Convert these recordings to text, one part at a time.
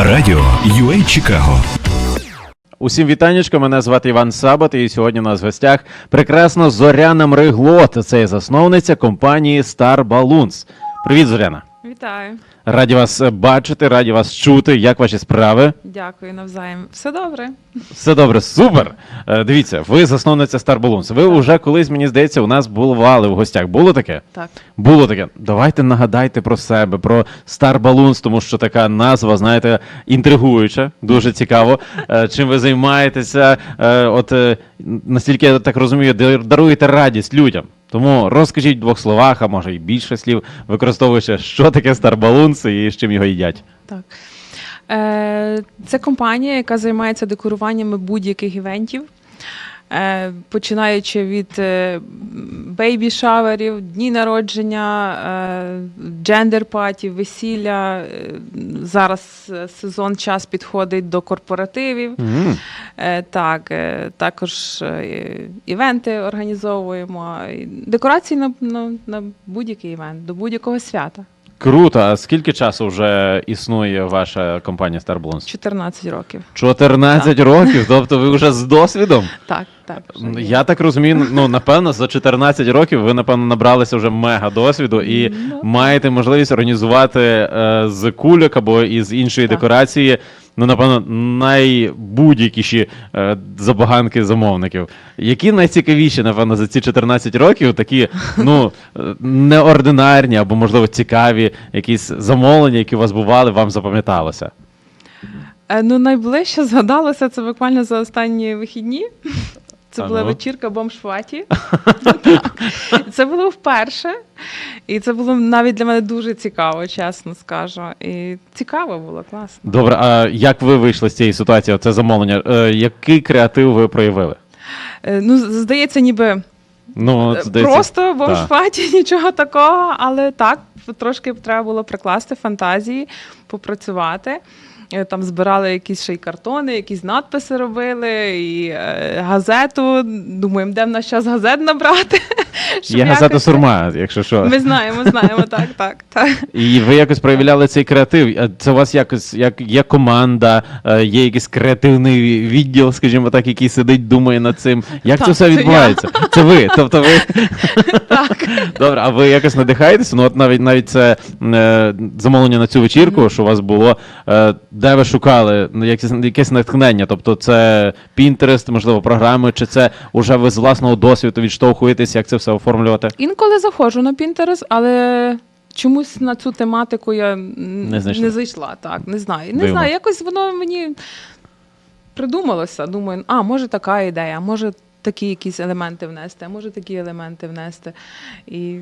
Радіо UA Чикаго. Усім вітанечко, мене звати Іван Сабат, і сьогодні у нас в гостях прекрасна Зоряна Мриглот. Це є засновниця компанії Star Balloons. Привіт, Зоряна. Вітаю, Раді вас е, бачити, раді вас чути. Як ваші справи? дякую навзаєм. Все добре. Все добре, супер. Е, Дивіться, ви засновниця Star Balloons. Ви вже колись, мені здається, у нас бували в гостях. Було таке? Так. Було таке. Давайте нагадайте про себе, про Star Balloons, тому що така назва, знаєте, інтригуюча, дуже цікаво. Е, Чим ви займаєтеся? От настільки я так розумію, даруєте радість людям. Тому розкажіть в двох словах, а може і більше слів, використовуючи, що таке Старбалунс і з чим його їдять. так. Е, це компанія, яка займається декоруваннями будь-яких івентів. Е, починаючи від е, бейбі-шаверів, дні народження, е, джендер-паті, весілля. Е, зараз сезон час підходить до корпоративів. М. Е, Так, також івенти організовуємо. Декорації на, на, на будь-який івент, до будь-якого свята. Круто. А скільки часу вже існує ваша компанія Star Balloons? 14 років. 14 років, тобто ви вже з досвідом. Так, так. вже Ну, є. Я так розумію, ну напевно, за 14 років ви напевно набралися вже мега досвіду і Ну, маєте можливість організувати е, з кульок або із іншої Так. декорації. Ну, напевно, найбудь-якіші е, забаганки замовників. Які найцікавіші, напевно, за ці 14 років такі, ну, е, неординарні або, можливо, цікаві якісь замовлення, які у вас бували, вам запам'яталося? Е, Ну, найближче згадалося це буквально за останні вихідні. Це була ну. вечірка бомж-фаті. Це було вперше. І це було навіть для мене дуже цікаво, чесно скажу. І цікаво було, класно. Добре, а як ви вийшли з цієї ситуації? Оце замовлення. Е, який креатив ви проявили? Е, Ну, здається, ніби Ну, от, здається, Просто бомж-паті, нічого такого, але так, трошки треба було прикласти фантазії, попрацювати. Е, Там збирали якісь ще й картони, якісь надписи робили, і е, газету. Думаємо, де в нас час газет набрати. Є газета Сурма, якщо що. Ми знаємо, знаємо, так, так, так. І ви якось проявляли цей креатив. Це у вас якось як є команда, е, є якийсь креативний відділ, скажімо так, який сидить, думає над цим. Як це все відбувається? Це ви. Тобто ви так. добре, а ви якось надихаєтеся? Ну, от навіть навіть це е, замовлення на цю вечірку, що у вас було, е, де ви шукали ну, якесь, якесь натхнення? Тобто, це Pinterest, можливо, програми, чи це уже ви з власного досвіду відштовхуєтесь, як це все оформлювати? Інколи заходжу на Pinterest, але чомусь на цю тематику я Не не зайшла. Так, не знаю. Не Дивно. знаю, якось воно мені придумалося. Думаю, а може така ідея, може такі якісь елементи внести, а може такі елементи внести. І,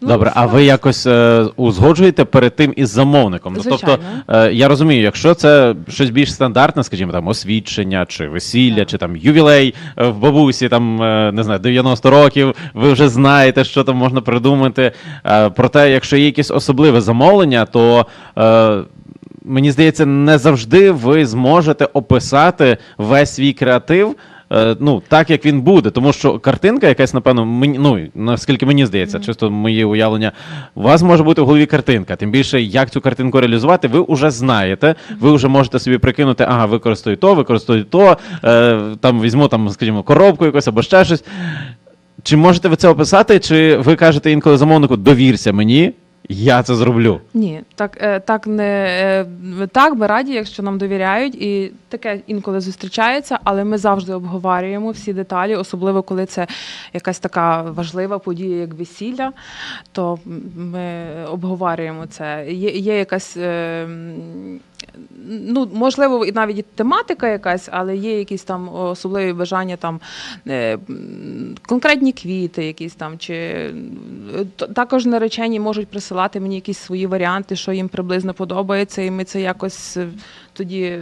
ну, Добре, а ви якось е, узгоджуєте перед тим із замовником? Ну, тобто, е, я розумію, якщо це щось більш стандартне, скажімо, там освідчення чи весілля, чи там ювілей е, в бабусі, там е, не знаю, 90 років, ви вже знаєте, що там можна придумати. Е, проте, якщо є якесь особливе замовлення, то. Е, Мені здається, не завжди ви зможете описати весь свій креатив. Е, Ну, так як він буде, тому що картинка якась, напевно, мені, ну наскільки мені здається, чисто моє уявлення, у вас може бути в голові картинка. Тим більше, як цю картинку реалізувати, ви вже знаєте. Ви вже можете собі прикинути, ага, використаю то, використаю то, е, там візьму там, скажімо, коробку якусь або ще щось. Чи можете ви це описати, чи ви кажете інколи замовнику, довірся мені, я це зроблю? Ні, так, е, так не е, так, ми раді, якщо нам довіряють, і таке інколи зустрічається, але ми завжди обговорюємо всі деталі, особливо коли це якась така важлива подія, як весілля, то ми обговорюємо це. Є, є якась. Ну, можливо, навіть тематика якась, але є якісь там особливі бажання, там е, конкретні квіти, якісь там, чи також наречені можуть присилати мені якісь свої варіанти, що їм приблизно подобається, і ми це якось е, тоді е,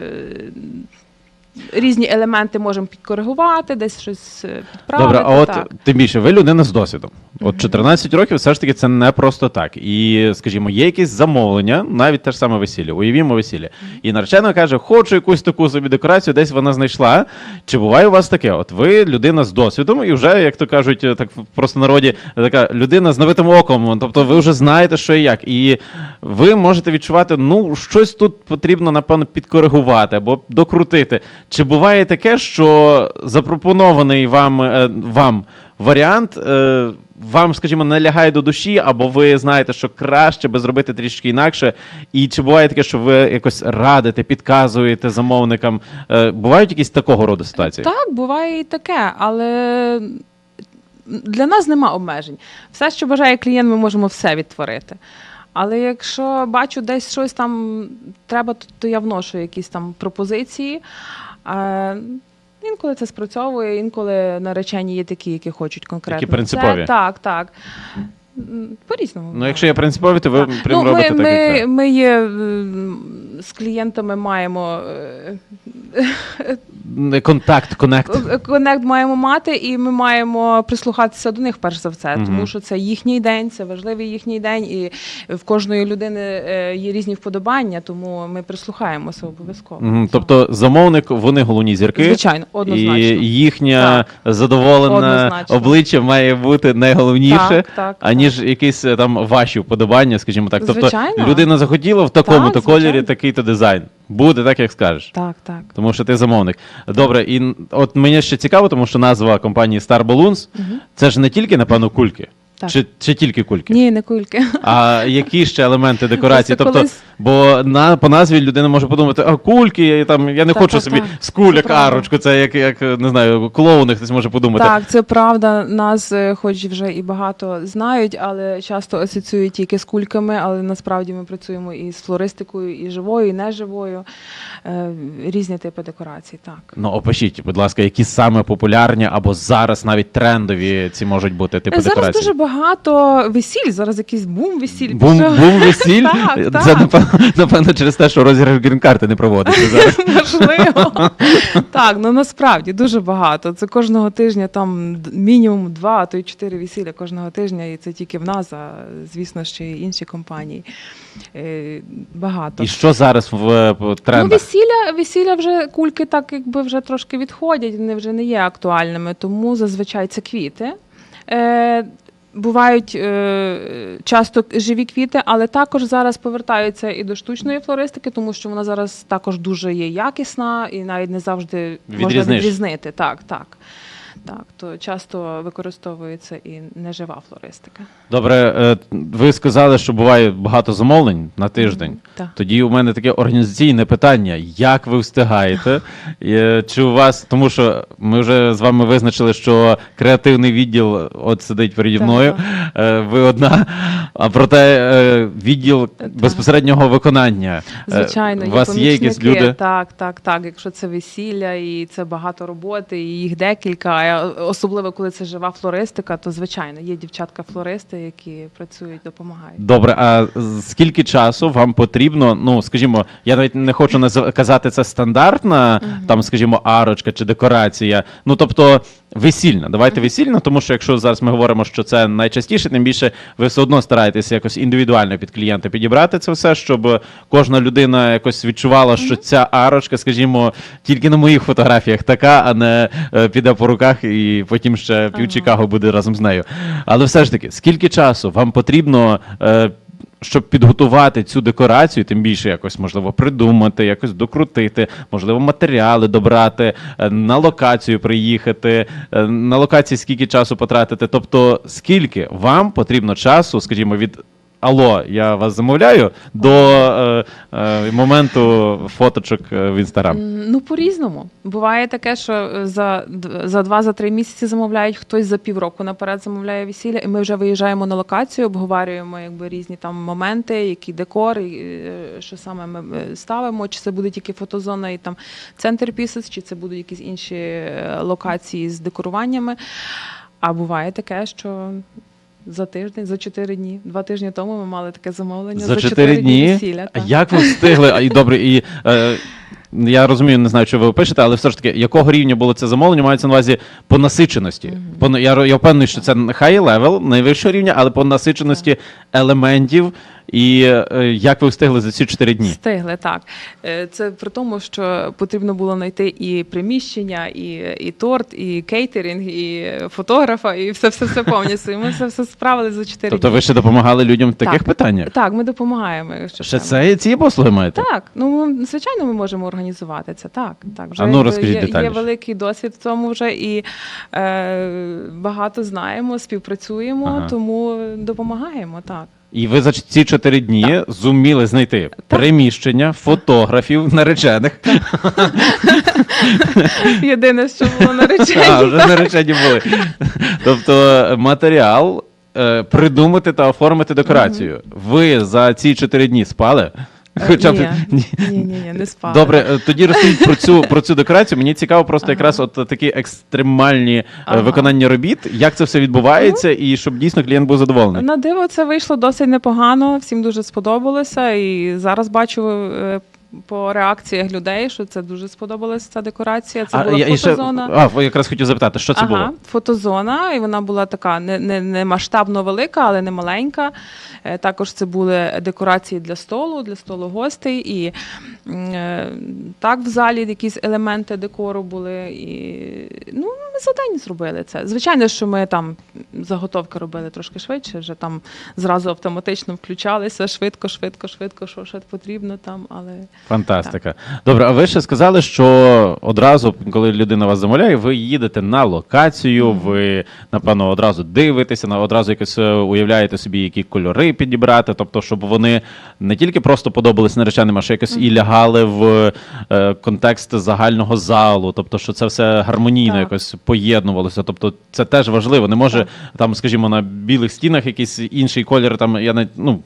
різні елементи можемо підкоригувати, десь щось е, підправити. Добре, а от так. тим більше, ви людина з досвідом. От 14 років все ж таки це не просто так. І, скажімо, є якісь замовлення, навіть те ж саме весілля. Уявімо весілля. І наречена каже, хочу якусь таку собі декорацію, десь вона знайшла. Чи буває у вас таке? От ви людина з досвідом, і вже, як то кажуть, так в простонароді, така людина з новитим оком. Тобто ви вже знаєте, що і як. І ви можете відчувати, ну, щось тут потрібно, напевно, підкоригувати або докрутити. Чи буває таке, що запропонований вам, е, вам варіант е, вам, скажімо, не лягає до душі, або ви знаєте, що краще би зробити трішки інакше. І чи буває таке, що ви якось радите, підказуєте замовникам? Е, бувають якісь такого роду ситуації? Так, буває і таке, але для нас нема обмежень. Все, що бажає клієнт, ми можемо все відтворити. Але якщо бачу десь щось там треба, то, то я вношу якісь там пропозиції. А, інколи це спрацьовує, інколи наречені є такі, які хочуть конкретно. Які принципові. Це, так, так. По-різному. Ну, якщо є принципові, то ви Так. прям ну, ми, робите так, ми, ми є з клієнтами маємо е, Контакт, конект. конект маємо мати, і ми маємо прислухатися до них перш за все, Мгм. тому що це їхній день, це важливий їхній день, і в кожної людини е, є різні вподобання, тому ми прислухаємося обов'язково. Мгм, Тобто замовник, вони головні зірки. звичайно, однозначно. І їхнє Так. задоволене Однозначно. обличчя має бути найголовніше, Так, так, аніж якісь е, там ваші вподобання, скажімо так. Тобто Звичайно. людина захотіла в такому-то Так, кольорі такий-то дизайн. Буде так, як скажеш. Так, так. Тому що ти замовник. Добре, і от мені ще цікаво, тому що назва компанії Star Balloons це ж не тільки, напевно, кульки. Так. Чи, чи тільки кульки? Ні, не кульки. А які ще елементи декорації? Просто Тобто, колись- бо на по назві людина може подумати, а кульки, я там я не Так, хочу так, собі так. з куля Це карочку. Це як, як не знаю, клоуни хтось може подумати. Так, це правда. Нас, е, хоч вже і багато знають, але часто асоціюють тільки з кульками. Але насправді ми працюємо і з флористикою, і живою, і неживою. Е, Різні типи декорацій. Так. Ну опишіть, будь ласка, які саме популярні або зараз навіть трендові ці можуть бути типи Зараз декорацій. дуже багато весіль. Зараз якийсь бум весіль. Бум, пішов. бум весіль. Так, Це так. напевно, напевно через те, що розіграш грін-карти не проводиться зараз. Можливо. так, ну насправді дуже багато. Це кожного тижня там д- мінімум два, а то й чотири весілля кожного тижня, і це тільки в нас, а звісно, ще й інші компанії. Е, Багато. І що зараз в е, Ну, трендах? весілля, весілля вже кульки так якби вже трошки відходять, вони вже не є актуальними, тому зазвичай це квіти. Е, бувають е, часто живі квіти, але також зараз повертаються і до штучної флористики, тому що вона зараз також дуже є якісна і навіть не завжди можна Відрізниш. відрізнити. Так, так. Так, то часто використовується і нежива флористика. Добре, е, ви сказали, що буває багато замовлень на тиждень. Так. Тоді у мене таке організаційне питання: як ви встигаєте? Чи у вас, тому що ми вже з вами визначили, що креативний відділ от сидить переді мною, е, ви одна, а проте е, відділ Так. безпосереднього виконання. Звичайно, у вас є якісь люди? Так, так, так. Якщо це весілля і це багато роботи, і їх декілька, особливо коли це жива флористика, то звичайно є дівчатка-флористи, які працюють, допомагають. Добре, а скільки часу вам потрібно? Ну, скажімо, я навіть не хочу назв- казати це стандартна, там, скажімо, арочка чи декорація. Ну тобто весільна. Давайте весільна, тому що якщо зараз ми говоримо, що це найчастіше, тим більше ви все одно стараєтеся якось індивідуально під клієнта підібрати це все, щоб кожна людина якось відчувала, що ця арочка, скажімо, тільки на моїх фотографіях така, а не е, піде по руках і потім ще пів. Чикаго буде разом з нею. Але все ж таки, скільки часу вам потрібно? Е, щоб підготувати цю декорацію, тим більше якось можливо придумати, якось докрутити, можливо, матеріали добрати, е, на локацію приїхати, е, на локації скільки часу потратити. Тобто, скільки вам потрібно часу, скажімо, від Алло, я вас замовляю до е, е, моменту фоточок е, в інстаграм. Ну, по-різному. Буває таке, що е, за, за два-за три місяці замовляють, хтось за півроку наперед замовляє весілля, і ми вже виїжджаємо на локацію, обговорюємо якби різні там моменти, який декор, е, що саме ми ставимо, чи це буде тільки фотозона і там центр пісець, чи це будуть якісь інші локації з декоруваннями. А буває таке, що. За тиждень, за чотири дні. Два тижні тому ми мали таке замовлення. За чотири дні. весілля. А як ви встигли? А і добре, і е, я розумію, не знаю, що ви пишете, але все ж таки, якого рівня було це замовлення, мається на увазі по насиченості. По, я, я впевнений, що це high level, найвищого рівня, але по насиченості елементів. І е, як ви встигли за ці 4 дні? Встигли, так. Е, Це при тому, що потрібно було знайти і приміщення, і, і торт, і кейтерінг, і фотографа, і все, все, все повністю. І ми це все справили за 4 Тобто дні. ви ще допомагали людям в таких Так. питаннях? Так, ми допомагаємо. Якщо Ще це ці послуги маєте? Так, ну звичайно, ми можемо організувати це. Так, так. Вже А ну, розкажіть є, є великий досвід в цьому вже і е, багато знаємо, співпрацюємо, Ага. тому допомагаємо. Так. І ви за ці чотири дні зуміли знайти приміщення, фотографів, наречених. Єдине, що було наречені. А, вже наречені були. Тобто матеріал е, придумати та оформити декорацію. Ви за ці чотири дні спали? Хоча б Ні, ні. ні, не спали. Добре, е, тоді розкажіть про цю про цю декорацію. Мені цікаво просто якраз от такі екстремальні е, Ага. виконання робіт, як це все відбувається, і щоб дійсно клієнт був задоволений. На диво це вийшло досить непогано, всім дуже сподобалося. І зараз бачу е, по реакціях людей, що це дуже сподобалася ця декорація. Це була я- і ще- фотозона. а, якраз хотів запитати, що це ага, було? фотозона, і вона була така не, не, не масштабно велика, але не маленька. Е, Також це були декорації для столу, для столу гостей. І е, так в залі якісь елементи декору були. І, ну, ми за день зробили це. Звичайно, що ми там заготовки робили трошки швидше, вже там зразу автоматично включалися швидко, швидко, швидко, що ще потрібно там. Але Фантастика. Добре, а ви ще сказали, що одразу, коли людина вас замовляє, ви їдете на локацію, ви, напевно, одразу дивитеся, на- одразу якось е, уявляєте собі, які кольори підібрати, тобто, щоб вони не тільки просто подобались нареченим, а ще якось і лягали в е, контекст загального залу, тобто, що це все гармонійно Так. якось поєднувалося. Тобто, це теж важливо. Не може там, скажімо, на білих стінах якийсь інший колір, там я не ну.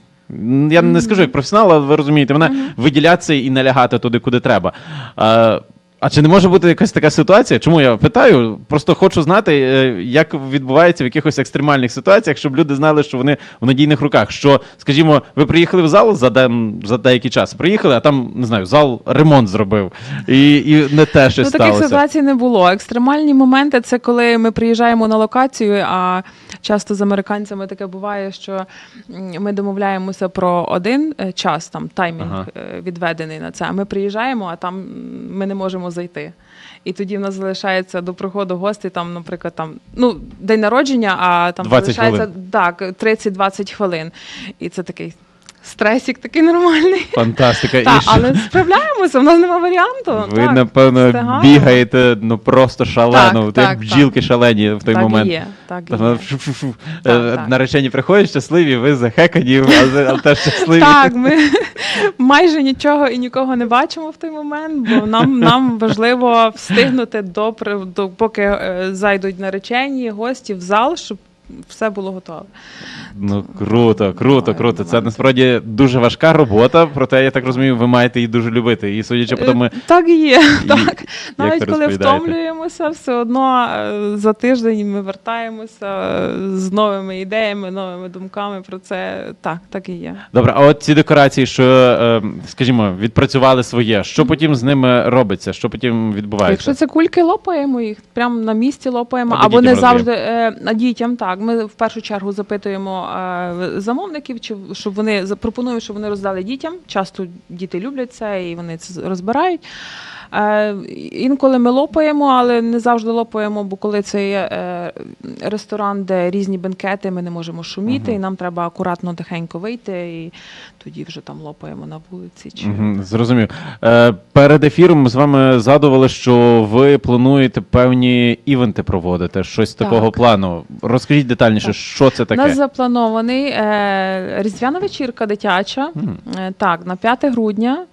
Я не скажу як професіонал, але ви розумієте, мене виділятися і не лягати туди, куди треба. А, а чи не може бути якась така ситуація? Чому я питаю? Просто хочу знати, е, як відбувається в якихось екстремальних ситуаціях, щоб люди знали, що вони в надійних руках. Що, скажімо, ви приїхали в зал за, ден, за деякий час, приїхали, а там не знаю, зал ремонт зробив, і, і не те щось Ну, таких ситуацій не було. Екстремальні моменти це коли ми приїжджаємо на локацію, а часто з американцями таке буває, що ми домовляємося про один е, час, там таймінг Ага. е, відведений на це. А ми приїжджаємо, а там ми не можемо зайти. І тоді в нас залишається до приходу гостей, там, наприклад, там ну день народження, а там 20 залишається так 30-20 хвилин. І це такий стресік, такий нормальний. Фантастика. Так, і але справляємося, в нас немає варіанту. Ви, так, напевно, встигаємо. бігаєте ну просто шалено, Так, як так, бджілки шалені в той так момент. І є, так і є. Так, Е. Наречені приходять щасливі, ви захекані, але, теж щасливі. Так, ми майже нічого і нікого не бачимо в той момент, бо нам, нам важливо встигнути до, до поки е, зайдуть наречені, гості в зал, щоб все було готове. Ну круто, круто, круто. Це насправді дуже важка робота, проте я так розумію, ви маєте її дуже любити. І судячи по тому, Е, Так і є. Так. Навіть коли втомлюємося, все одно е, за тиждень ми вертаємося е, з новими ідеями, новими думками про це. Так, так і є. добре, а от ці декорації, що, скажімо, відпрацювали своє, що потім з ними робиться? Що потім відбувається? Якщо це кульки, лопаємо їх прямо на місці лопаємо, Або або, не завжди а дітям. Так, ми в першу чергу запитуємо е, замовників, чи щоб вони запропонуємо, щоб вони роздали дітям. Часто діти люблять це і вони це розбирають. Е, інколи ми лопаємо, але не завжди лопаємо, бо коли це є е, ресторан, де різні бенкети, ми не можемо шуміти, і нам треба акуратно тихенько вийти, і тоді вже там лопаємо на вулиці. Чи Мгм, Зрозумів. Е, перед ефіром ми з вами згадували, що ви плануєте певні івенти проводити, щось Так. такого плану. Розкажіть детальніше, Так. що це таке? У нас запланований різдвяна вечірка дитяча. Е, так, на 5 грудня.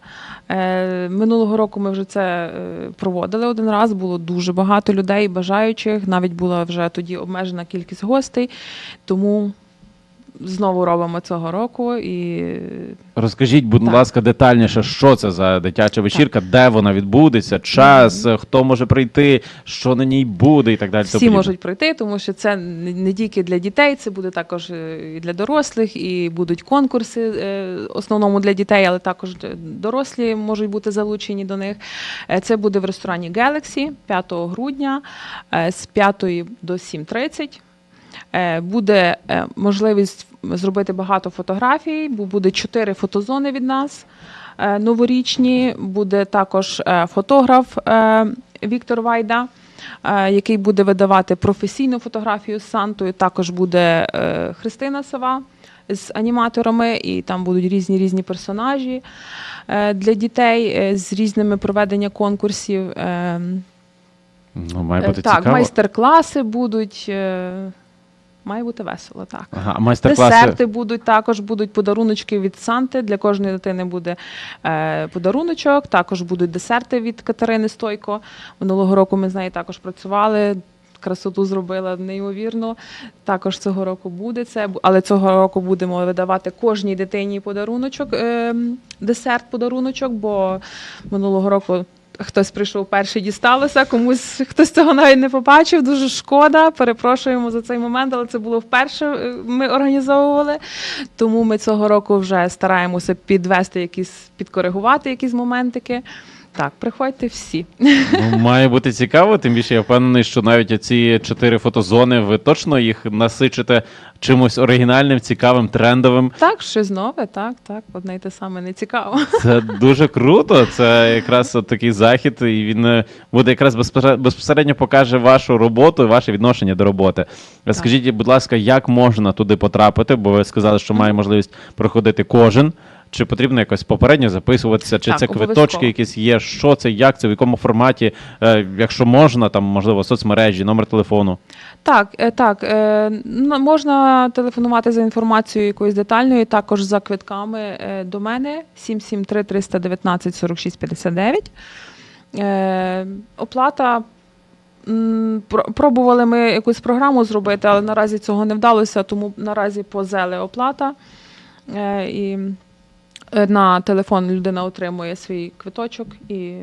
Е, минулого року ми вже це е, проводили один раз. Було дуже багато людей, бажаючих. Навіть була вже тоді обмежена кількість гостей. Тому знову робимо цього року. І Розкажіть, будь Так. ласка, детальніше, що це за дитяча вечірка, де вона відбудеться, час, хто може прийти, що на ній буде і так далі. всі подібне. можуть прийти, тому що це не тільки для дітей, це буде також е, і для дорослих, і будуть конкурси е, основному для дітей, але також дорослі можуть бути залучені до них. Е, Це буде в ресторані Galaxy 5 грудня е, з 5 до 7.30. Е, Буде е, можливість зробити багато фотографій, бо буде чотири фотозони від нас е, новорічні. Буде також фотограф Віктор Вайда, який буде видавати професійну фотографію з Сантою. Також буде Христина Сова з аніматорами, і там будуть різні різні персонажі для дітей з різними проведення конкурсів. Е, Ну, має бути так, майстер-класи будуть. Має бути весело, так. Ага, майстер-класи. Десерти будуть також, будуть подаруночки від Санти. Для кожної дитини буде е, подаруночок. Також будуть десерти від Катерини Стойко. Минулого року ми з нею також працювали. Красоту зробила неймовірно. Також цього року буде це, але цього року будемо видавати кожній дитині подаруночок, е, десерт подаруночок, бо минулого року хтось прийшов перший, дісталося, комусь хтось цього навіть не побачив. Дуже шкода. Перепрошуємо за цей момент, але це було вперше. е, Ми організовували. Тому ми цього року вже стараємося підвести якісь, підкоригувати якісь моментики. Так, приходьте всі. Ну, має бути цікаво, тим більше я впевнений, що навіть ці чотири фотозони, ви точно їх насичите чимось оригінальним, цікавим, трендовим. Так, щось нове, так, так, одне й те саме не цікаво. Це дуже круто. Це якраз от такий захід, і він е, буде якраз безпосередньо, безпосередньо покаже вашу роботу і ваше відношення до роботи. Скажіть, будь ласка, як можна туди потрапити? Бо ви сказали, що має можливість проходити кожен. Чи потрібно якось попередньо записуватися, чи Так, це обов'язково. квиточки якісь є? Що це, як це, в якому форматі? Е, якщо можна, там можливо соцмережі, номер телефону. Так, е, так. е, Можна телефонувати за інформацією якоюсь детальною, також за квитками е, до мене 773 319 46 59. Е, Оплата. Пробували ми якусь програму зробити, але наразі цього не вдалося, тому наразі позели оплата. Е, І на телефон людина отримує свій квиточок і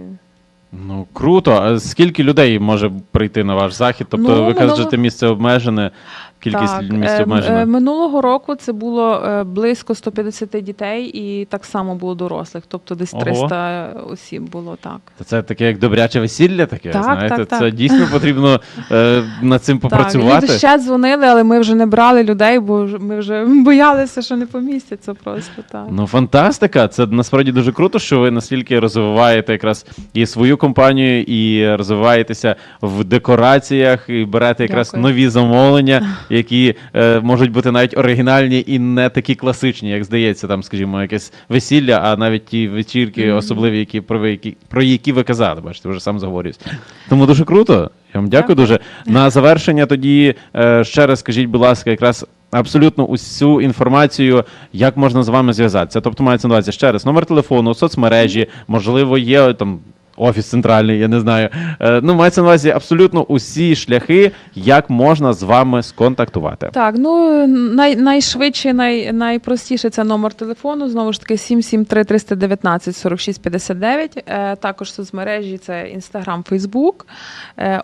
Ну круто. А скільки людей може прийти на ваш захід? Тобто, Ну, ви кажете, кажете, місце обмежене, кількість Так, місць е, обмежена. е, Минулого року це було е, близько 150 дітей, і так само було дорослих, тобто десь Ого. 300 осіб було так. Та Це таке як добряче весілля, таке. Так, знаєте, так, так. це дійсно потрібно е, над цим Так, попрацювати. люди ще дзвонили, але ми вже не брали людей, бо ми вже боялися, що не помістяться просто так. Ну, фантастика! Це насправді дуже круто, що ви настільки розвиваєте якраз і свою компанію, і розвиваєтеся в декораціях, і берете якраз Дякую. нові замовлення, які е, можуть бути навіть оригінальні і не такі класичні, як здається, там, скажімо, якесь весілля, а навіть ті вечірки, Мгм. особливі, які про які про які ви казали. Бачите, вже сам заговорююсь. Тому дуже круто. Я вам дякую Дякую. дуже. На завершення тоді е, ще раз скажіть, будь ласка, якраз. Абсолютно усю інформацію, як можна з вами зв'язатися. Тобто мається на увазі ще раз номер телефону, соцмережі, можливо, є там офіс центральний, я не знаю. Е, ну, мається на увазі абсолютно усі шляхи, як можна з вами сконтактувати. Так, ну най, найшвидше, най, найпростіше це номер телефону. Знову ж таки, 773 319 46 59. Е, також соцмережі це Інстаграм, Фейсбук.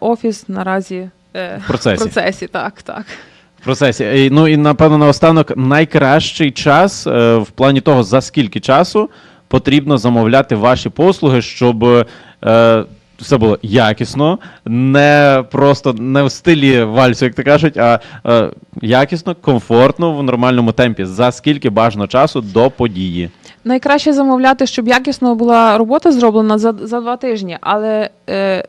Офіс наразі е, В процесі. в процесі. Так, так. Процесі. Ну і напевно наостанок найкращий час е, в плані того, за скільки часу потрібно замовляти ваші послуги, щоб е, все було якісно, не просто не в стилі вальсу, як то кажуть, а е, якісно, комфортно в нормальному темпі. За скільки бажано часу до події. Найкраще замовляти, щоб якісно була робота зроблена за, за два тижні, але, е,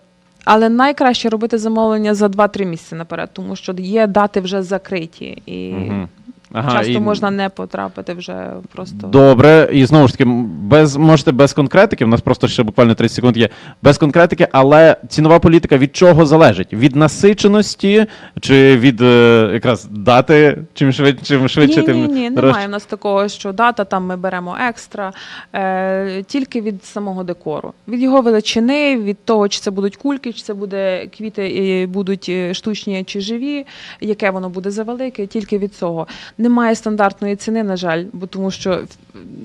але найкраще робити замовлення за 2-3 місяці наперед, тому що є дати вже закриті, і Мгм. Ага, часто і- можна не потрапити вже просто. Добре, і знову ж таки, без можете без конкретики. У нас просто ще буквально 30 секунд є. Без конкретики, але цінова політика від чого залежить? Від насиченості чи від е, якраз дати? Чим швидше, чим швидше, ні, тим ні, ні, дорожче? немає в нас такого, що дата там ми беремо екстра, е, тільки від самого декору, від його величини, від того, чи це будуть кульки, чи це буде квіти, і будуть е, штучні чи живі, яке воно буде завелике, тільки від цього. Немає стандартної ціни, на жаль, бо тому що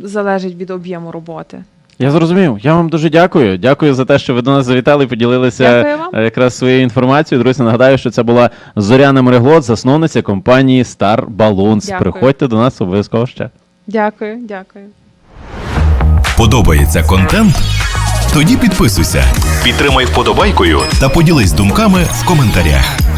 залежить від об'єму роботи. Я зрозумів. Я вам дуже дякую. Дякую за те, що ви до нас завітали і поділилися е, якраз своєю інформацією. Друзі, нагадаю, що це була Зоряна Мореглот, засновниця компанії Star Balloons. Дякую. Приходьте до нас обов'язково ще. Дякую, дякую. Подобається контент? Тоді підписуйся, підтримай вподобайкою та поділись думками в коментарях.